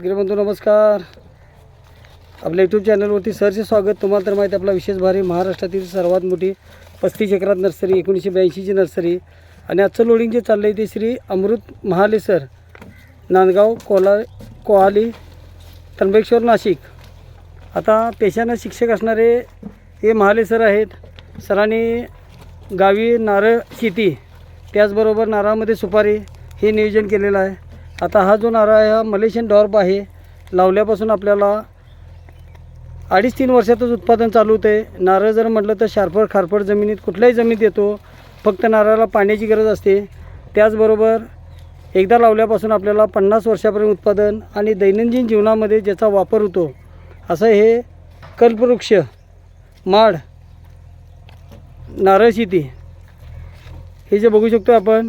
बंधू नमस्कार. आपल्या यूट्यूब चॅनलवरती सरचे स्वागत. तुम्हाला तर माहिती आपला विशेष भारी महाराष्ट्रातील सर्वात मोठी पस्तीस एकरात नर्सरी एकोणीसशे ब्याऐंशीची नर्सरी. आणि आजचं लोडिंग जे चाललं आहे ते श्री अमृत महाले सर नांदगाव कोला कोहाली त्र्यंबकेश्वर नाशिक. आता पेशानं शिक्षक असणारे हे महाले सर आहेत. सरांनी गावी नारळ शेती त्याचबरोबर नारळामध्ये सुपारी हे नियोजन केलेलं आहे. आता हा जो नारळ आहे हा मलेशियन डॉर्प आहे. लावल्यापासून आपल्याला अडीच तीन वर्षातच उत्पादन चालू होते. नारळ जर म्हटलं तर शारपड खारपड जमिनीत कुठल्याही जमिनीत येतो. फक्त नारळाला पाण्याची गरज असते. त्याचबरोबर एकदा लावल्यापासून आपल्याला पन्नास वर्षापर्यंत उत्पादन आणि दैनंदिन जीवनामध्ये ज्याचा वापर होतो असं हे कल्पवृक्ष माड नारळ शेती हे जे बघू शकतो आपण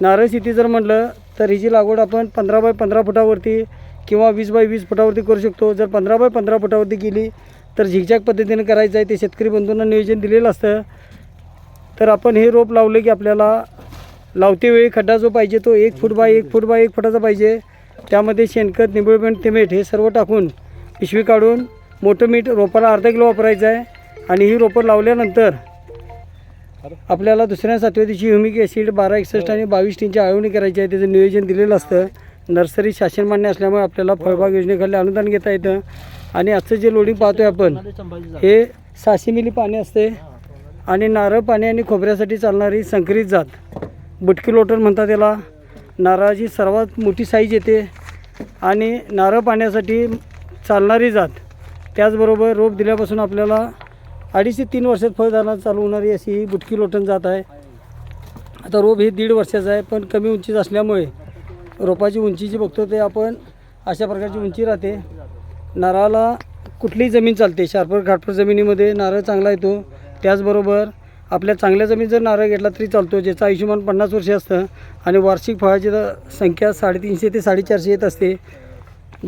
नारळ शेती जर म्हटलं तर हिची लागवड आपण पंधरा बाय पंधरा फुटावरती किंवा वीस बाय वीस फुटावरती करू शकतो. जर पंधरा बाय पंधरा फुटावरती केली तर झिकझॅक पद्धतीने करायचं आहे. ते शेतकरी बंधूंना नियोजन दिलेलं असतं. तर आपण हे रोप लावले की आपल्याला लावते वेळी खड्डा जो पाहिजे तो एक फूट बाय एक फूट बाय एक फुटाचा पाहिजे. त्यामध्ये शेणखत निंबळपेंट तिमेट हे सर्व टाकून पिशवी काढून मोठं मीठ रोपाला अर्धा किलो वापरायचं आहे. आणि ही रोपं लावल्यानंतर आपल्याला दुसऱ्या सातव्या दिवशी ह्युमिक ॲसिड बारा एकसष्ट आणि बावीस टीनची आळवणी करायची आहे. त्याचं नियोजन दिलेलं असतं. नर्सरी शासन मान्य असल्यामुळे आपल्याला फळबाग योजनेखाली अनुदान घेता येतं. आणि आजचं जे लोडिंग पाहतोय आपण हे सहाशे मिली पाणी असते. आणि नारळ पाणी आणि खोबऱ्यासाठी चालणारी संकरित जात. बुटकी लोटर म्हणतात त्याला नारळाची सर्वात मोठी साईज येते. आणि नारळ पाण्यासाठी चालणारी जात. त्याचबरोबर रोप दिल्यापासून आपल्याला अडीच ते तीन वर्षात फळदाना चालू होणारी अशी ही बुटकी लोटण जात आहे. आता रोप हे दीड वर्षाचं आहे पण कमी उंचीच असल्यामुळे रोपाची उंची जी बघतो ते आपण अशा प्रकारची उंची राहते. नारळाला कुठलीही जमीन चालते शारपर घाटपर जमिनीमध्ये नारळ चांगला येतो. त्याचबरोबर आपल्या चांगल्या जमीन जर नारळ घेतला तरी चालतो ज्याचं आयुष्यमान पन्नास वर्ष असतं आणि वार्षिक फळाची संख्या साडेतीनशे ते साडेचारशे येत असते.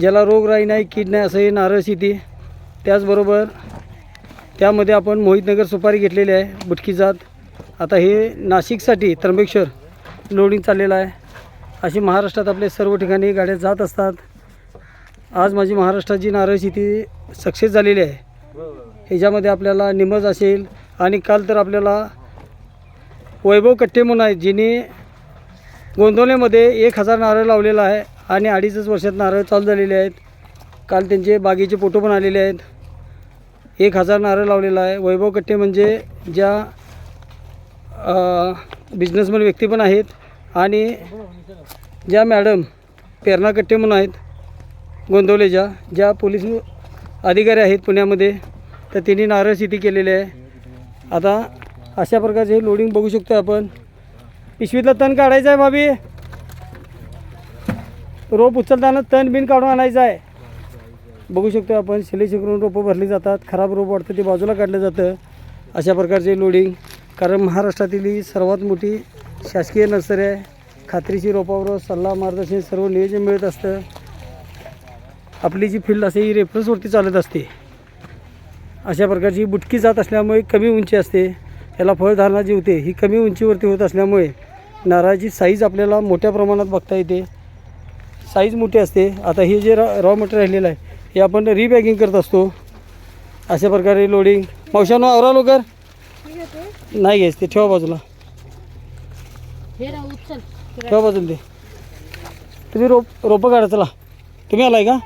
ज्याला रोगराई नाही कीड नाही असं हे नारळ शेती. त्याचबरोबर त्यामध्ये आपण मोहितनगर सुपारी घेतलेली आहे बुटकी जात. आता हे नाशिकसाठी त्र्यंबकेश्वर लोडिंग चाललेलं आहे. अशी महाराष्ट्रात आपले सर्व ठिकाणी गाड्या जात असतात. आज माझी महाराष्ट्राची नारळ शेती सक्सेस झालेली आहे. ह्याच्यामध्ये आपल्याला निमज असेल आणि काल तर आपल्याला वैभव कट्टे म्हणून आहेत जिने गोंदवलेमध्ये एक हजार नारळ लावलेला आहे आणि अडीचच वर्षात नारळ चालू झालेले आहेत. काल त्यांचे बागेचे फोटो पण आलेले आहेत. एक हजार नारळ लावलेला आहे. वैभव कट्टे म्हणजे ज्या बिझनेसमन व्यक्ती पण आहेत आणि ज्या मॅडम पेरणा कट्टे म्हणून आहेत गोंदवलेच्या ज्या पोलीस अधिकारी आहेत पुण्यामध्ये तर त्यांनी नारळ शेती केलेली आहे. आता अशा प्रकारचे हे लोडिंग बघू शकतो आपण. पिशवीतला तण काढायचं आहे भाभी. रोप उचलताना तण बिन काढून आणायचं आहे. बघू शकतो आपण सिलेक्शन करून रोपं भरली जातात खराब रोप वाटतं ते बाजूला काढलं जातं. अशा प्रकारचे लोडिंग कारण महाराष्ट्रातील ही सर्वात मोठी शासकीय नर्सरी आहे. खात्रीची रोपावर सल्ला मार्गदर्शन सर्व नियोजन मिळत असतं. आपली जी फील्ड असते ही रेफरन्सवरती चालत असते. अशा प्रकारची बुटकी जात असल्यामुळे कमी उंची असते. याला फळधारणा जी होते ही कमी उंचीवरती होत असल्यामुळे नारळाची साईज आपल्याला मोठ्या प्रमाणात बघता येते. साईज मोठी असते. आता हे जे रॉ रॉ मटेरियल राहिलेलं आहे हे आपण रिपॅकिंग करत असतो. अशा प्रकारे लोडिंग मावशानो आवरा लवकर. नाही घ्यायचं ते ठेवा बाजूला. ठेवा बाजूला ते. तुम्ही रोप रोपं काढा चला. तुम्ही आलाय का?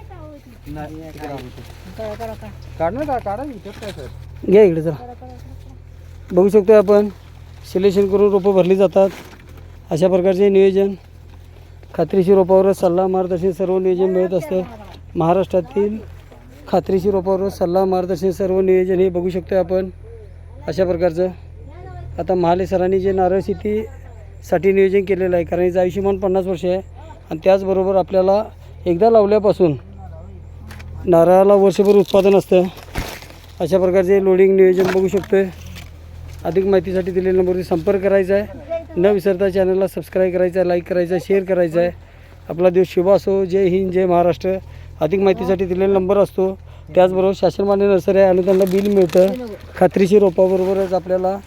घ्या इकडे चला. बघू शकतो आपण. सिलेक्शन करून रोपं भरली जातात. अशा प्रकारचे नियोजन. खात्रीशीर रोपावर सल्ला मार्गदर्शन सर्व नियोजन मिळत असतं. महाराष्ट्रातील खात्रीशीर रोपावर सल्ला मार्गदर्शन सर्व नियोजन हे बघू शकतो आपण. अशा प्रकारचं. आता महाले सरांनी जे नारळ शेतीसाठी नियोजन केलेलं आहे कारण याचं आयुष्यमान पन्नास वर्ष आहे. आणि त्याचबरोबर आपल्याला एकदा लावल्यापासून नारळाला वर्षभर उत्पादन असतं. अशा प्रकारचे लोडिंग नियोजन बघू शकतो आहे अधिक माहितीसाठी दिलेल्या नंबरवरती संपर्क करायचा आहे. न विसरता चॅनलला सबस्क्राईब करायचा आहे लाईक करायचा आहे शेअर करायचं आहे. आपला दिवस शुभ असो. जय हिंद जय महाराष्ट्र. अधिक माहितीसाठी दिलेला नंबर असतो. त्याचबरोबर शासनमान्य नर्सरी आहे आणि त्यांना बिल मिळतं. खात्रीशीर रोपाबरोबरच आपल्याला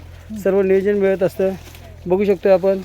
सर्व नियोजन मिळत असतं. बघू शकतो आपण.